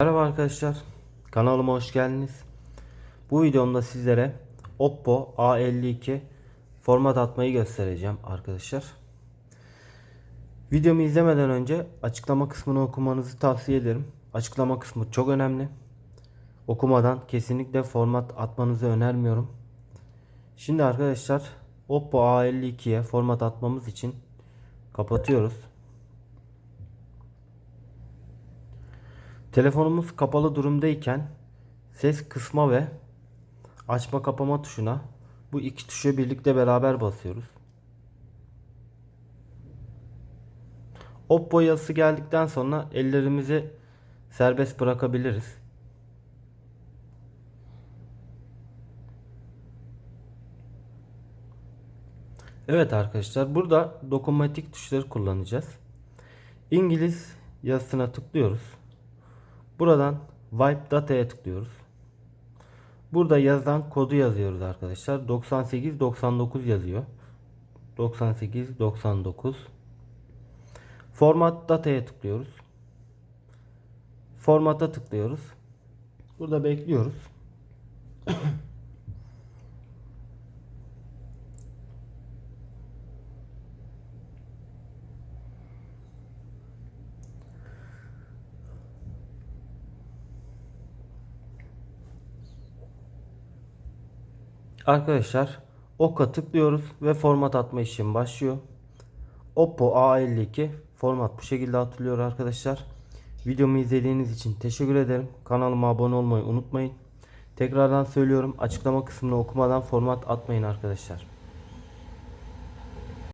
Merhaba arkadaşlar. Kanalıma hoş geldiniz. Bu videomda sizlere Oppo A52 format atmayı göstereceğim arkadaşlar. Videomu izlemeden önce açıklama kısmını okumanızı tavsiye ederim. Açıklama kısmı çok önemli. Okumadan kesinlikle format atmanızı önermiyorum. Şimdi arkadaşlar Oppo A52'ye format atmamız için kapatıyoruz. Telefonumuz kapalı durumdayken ses kısma ve açma kapama tuşuna bu iki tuşa birlikte beraber basıyoruz. Oppo yazısı geldikten sonra ellerimizi serbest bırakabiliriz. Evet arkadaşlar burada dokunmatik tuşları kullanacağız. İngiliz yazısına tıklıyoruz. Buradan Wipe Data'ya tıklıyoruz. Burada yazılan kodu yazıyoruz arkadaşlar. 9899 yazıyor. 9899 Format Data'ya tıklıyoruz. Formata tıklıyoruz. Burada bekliyoruz. Arkadaşlar oka tıklıyoruz ve format atma işlemi başlıyor. Oppo A52 format bu şekilde atılıyor arkadaşlar. Videomu izlediğiniz için teşekkür ederim. Kanalıma abone olmayı unutmayın. Tekrardan söylüyorum açıklama kısmını okumadan format atmayın arkadaşlar.